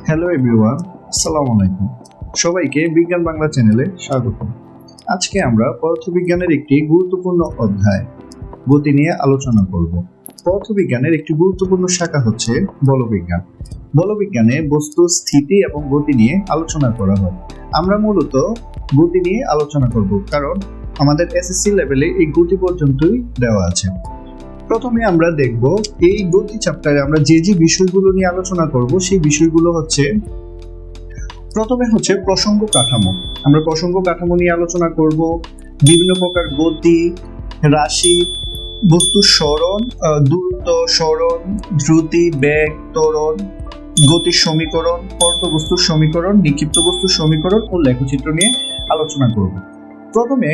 Hello everyone আসসালামু আলাইকুম সবাইকে বিজ্ঞান বাংলা চ্যানেলে স্বাগত আজকে আমরা পদার্থবিজ্ঞানের একটি গুরুত্বপূর্ণ অধ্যায় গতি নিয়ে আলোচনা করব। পদার্থবিজ্ঞানের একটি গুরুত্বপূর্ণ শাখা হচ্ছে বলবিজ্ঞান। বলবিজ্ঞানে বস্তু, স্থিতি এবং গতি নিয়ে আলোচনা করা হয়। আমরা মূলত গতি নিয়ে আলোচনা করব, কারণ আমাদের এসএসসি লেভেলে এই গতি পর্যন্তই দেওয়া আছে। প্রথমে আমরা দেখব এই গতি চ্যাপ্টারে আমরা যে যে বিষয়গুলো নিয়ে আলোচনা করব সেই বিষয়গুলো হচ্ছে প্রথমে হচ্ছে প্রসঙ্গ কাঠামো। আমরা প্রসঙ্গ কাঠামো নিয়ে আলোচনা করব বিভিন্ন প্রকার গতি রাশি বস্তুর স্মরণ আহ, দ্রুত স্মরণ দ্রুতি বেগ ত্বরণ গতির সমীকরণ বস্তুর সমীকরণ নিক্ষিপ্ত বস্তুর সমীকরণ ও লেখচিত্র নিয়ে আলোচনা করব। প্রথমে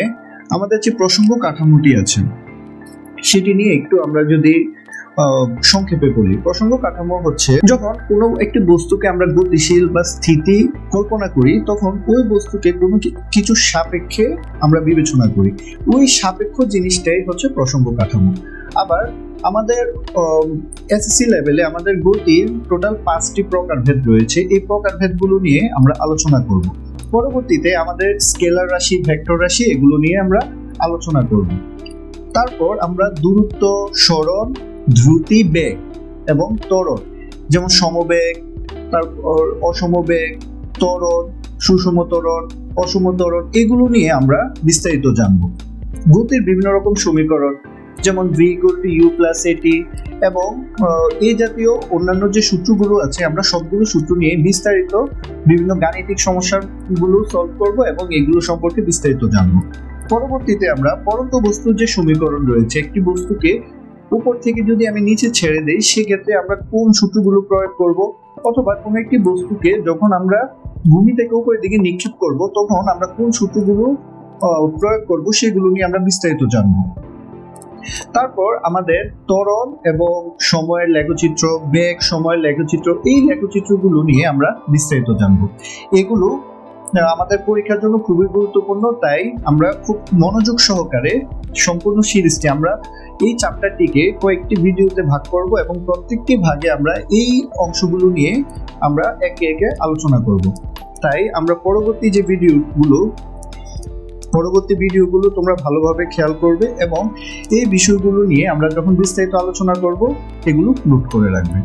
আমাদের যে প্রসঙ্গ কাঠামোটি আছে সেটি নিয়ে একটু আমরা যদি সংক্ষেপে বলি। প্রসঙ্গ কাঠামো হচ্ছে, যখন কোনো একটি বস্তুকে আমরা গতিশীল বা স্থিতি কল্পনা করি, তখন ওই বস্তুকে কোনো কিছু সাপেক্ষে আমরা বিবেচনা করি। ওই সাপেক্ষ জিনিসটাই হচ্ছে প্রসঙ্গ কাঠামো। আবার আমাদের এসএসসি লেভেলে আমাদের গতির টোটাল পাঁচটি প্রকারভেদ রয়েছে। এই প্রকারভেদগুলো নিয়ে আমরা আলোচনা করব। পরবর্তীতে আমাদের স্কেলার রাশি ভেক্টর রাশি, এগুলো নিয়ে আমরা আলোচনা করব। তারপর আমরা দূরত্ব সরণ দ্রুতি, বেগ এবং ত্বরণ, যেমন সমবেগ, তারপর অসমবেগ, ত্বরণ, সুষম ত্বরণ, অসম ত্বরণ, এগুলো নিয়ে আমরা বিস্তারিত জানব। গতির বিভিন্ন রকম সমীকরণ, যেমন V equal to U plus at এবং এই জাতীয় অন্যান্য যে সূত্রগুলো আছে, আমরা সবগুলো সূত্র নিয়ে বিস্তারিত বিভিন্ন গাণিতিক সমস্যাগুলো সলভ করব এবং এগুলো সম্পর্কে বিস্তারিত জানব। পরবর্তীতে আমরা পরন্ত বস্তুর যে সমীকরণ রয়েছে, একটি বস্তুকে উপর থেকে যদি আমি নিচে ছেড়ে দেই, সেক্ষেত্রে আমরা কোন সূত্রগুলো প্রয়োগ করব? অথবা কোনো একটি বস্তুকে যখন আমরা ভূমি থেকে উপরের দিকে নিক্ষেপ করব, তখন আমরা কোন সূত্রগুলো প্রয়োগ করব, সেগুলো নিয়ে আমরা বিস্তারিত জানব। তারপর আমাদের ত্বরণ এবং সময়ের লেখচিত্র, বেগ, সময়ের লেখচিত্র, এই লেখচিত্রগুলো নিয়ে আমরা বিস্তারিত জানব। এগুলো আমাদের পরীক্ষার জন্য খুবই গুরুত্বপূর্ণ, তাই আমরা খুব মনোযোগ সহকারে সম্পূর্ণ সিরিজটি আমরা এই চ্যাপ্টারটিকে কয়েকটি ভিডিওতে ভাগ করব এবং প্রত্যেকটি ভাগে আমরা এই অংশগুলো নিয়ে আমরা একে একে আলোচনা করব। তাই আমরা পরবর্তী যে ভিডিওগুলো পরবর্তী ভিডিওগুলো তোমরা ভালোভাবে খেয়াল করবে এবং এই বিষয়গুলো নিয়ে আমরা যখন বিস্তারিত আলোচনা করব, এগুলো নোট করে রাখবে।